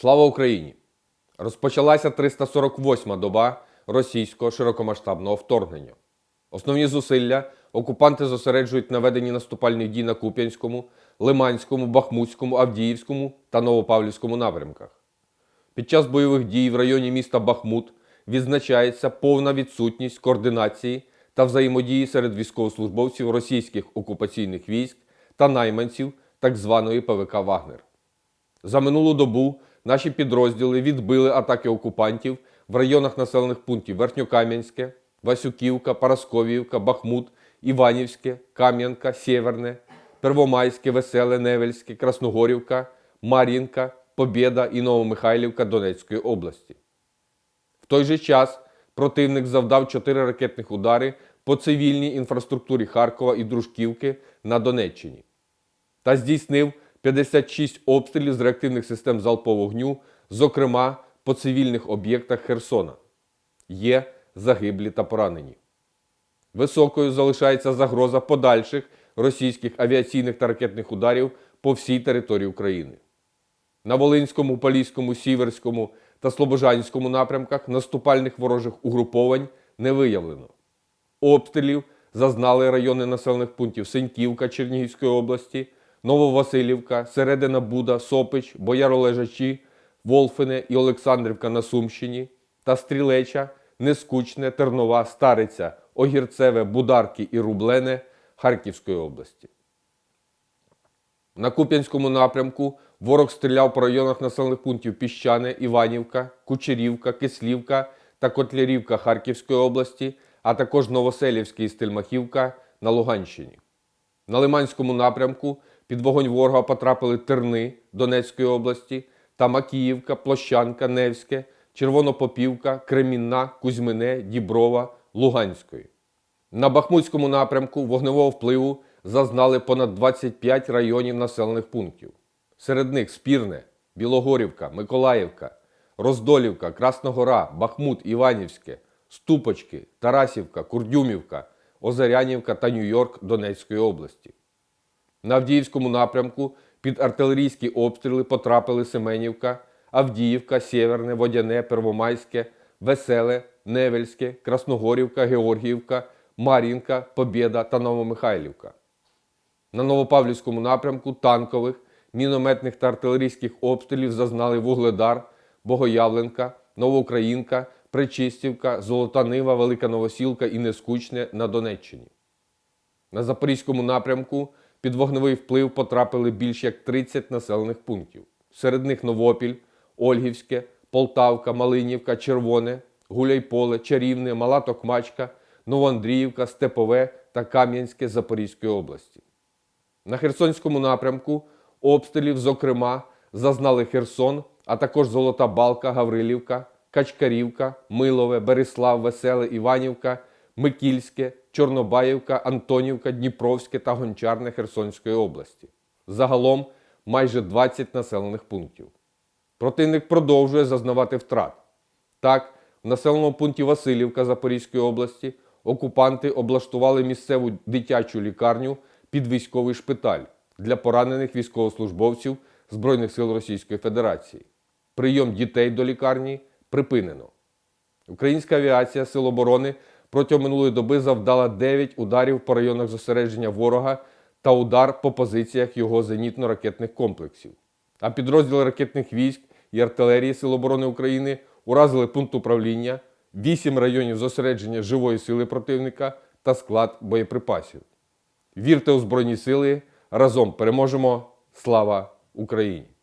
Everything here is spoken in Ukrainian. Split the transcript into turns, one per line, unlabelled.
Слава Україні! Розпочалася 348-ма доба російського широкомасштабного вторгнення. Основні зусилля окупанти зосереджують на веденні наступальних дій на Куп'янському, Лиманському, Бахмутському, Авдіївському та Новопавлівському напрямках. Під час бойових дій в районі міста Бахмут відзначається повна відсутність координації та взаємодії серед військовослужбовців російських окупаційних військ та найманців так званої ПВК Вагнер. За минулу добу наші підрозділи відбили атаки окупантів в районах населених пунктів Верхньокам'янське, Васюківка, Парасковіївка, Бахмут, Іванівське, Кам'янка, Сєверне, Первомайське, Веселе, Невельське, Красногорівка, Мар'їнка, Побєда і Новомихайлівка Донецької області. В той же час противник завдав чотири ракетних удари по цивільній інфраструктурі Харкова і Дружківки на Донеччині та здійснив 56 обстрілів з реактивних систем залпового вогню, зокрема по цивільних об'єктах Херсона. Є загиблі та поранені. Високою залишається загроза подальших російських авіаційних та ракетних ударів по всій території України. На Волинському, Поліському, Сіверському та Слобожанському напрямках наступальних ворожих угруповань не виявлено. Обстрілів зазнали райони населених пунктів Сеньківка Чернігівської області, Нововасилівка, Середина Буда, Сопич, Бояролежачі, Волфине і Олександрівка на Сумщині та Стрілеча, Нескучне, Тернова, Стариця, Огірцеве, Бударки і Рублене Харківської області. На Куп'янському напрямку ворог стріляв по районах населених пунктів Піщане, Іванівка, Кучерівка, Кислівка та Котлярівка Харківської області, а також Новоселівське і Стельмахівка на Луганщині. На Лиманському напрямку під вогонь ворога потрапили Терни Донецької області та Макіївка, Площанка, Невське, Червонопопівка, Кремінна, Кузьмине, Діброва, Луганської. На Бахмутському напрямку вогневого впливу зазнали понад 25 районів населених пунктів. Серед них Спірне, Білогорівка, Миколаївка, Роздолівка, Красногора, Бахмут, Іванівське, Ступочки, Тарасівка, Курдюмівка, Озарянівка та Нью-Йорк Донецької області. На Авдіївському напрямку під артилерійські обстріли потрапили Семенівка, Авдіївка, Сєверне, Водяне, Первомайське, Веселе, Невельське, Красногорівка, Георгіївка, Мар'їнка, Побєда та Новомихайлівка. На Новопавлівському напрямку танкових, мінометних та артилерійських обстрілів зазнали Вугледар, Богоявленка, Новоукраїнка, Причистівка, Золота Нива, Велика Новосілка і Нескучне на Донеччині. На Запорізькому напрямку під вогневий вплив потрапили більш як 30 населених пунктів. Серед них Новопіль, Ольгівське, Полтавка, Малинівка, Червоне, Гуляйполе, Чарівне, Мала Токмачка, Новоандріївка, Степове та Кам'янське Запорізької області. На Херсонському напрямку обстрілів, зокрема, зазнали Херсон, а також Золота Балка, Гаврилівка, Качкарівка, Милове, Береслав, Веселе, Іванівка, Микільське, Чорнобаївка, Антонівка, Дніпровське та Гончарне Херсонської області. Загалом майже 20 населених пунктів. Противник продовжує зазнавати втрат. Так, в населеному пункті Васильівка Запорізької області окупанти облаштували місцеву дитячу лікарню під військовий шпиталь для поранених військовослужбовців Збройних сил Російської Федерації. Прийом дітей до лікарні припинено. Українська авіація Сил оборони протягом минулої доби завдала 9 ударів по районах зосередження ворога та удар по позиціях його зенітно-ракетних комплексів. А підрозділи ракетних військ і артилерії Сил оборони України уразили пункт управління, 8 районів зосередження живої сили противника та склад боєприпасів. Вірте у Збройні Сили! Разом переможемо! Слава Україні!